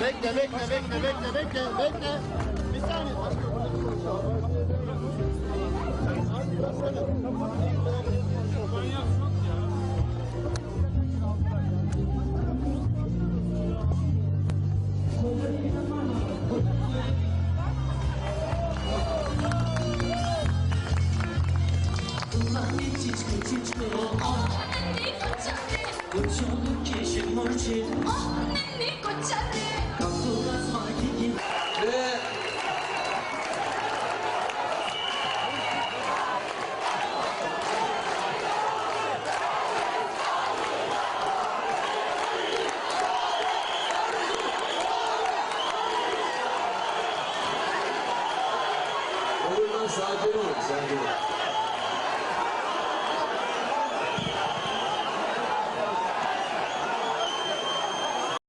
bekle, bekle, bekle, bekle, bekle. Bir saniye. 언니 Ve Oyundan sakin ol, sakin ol.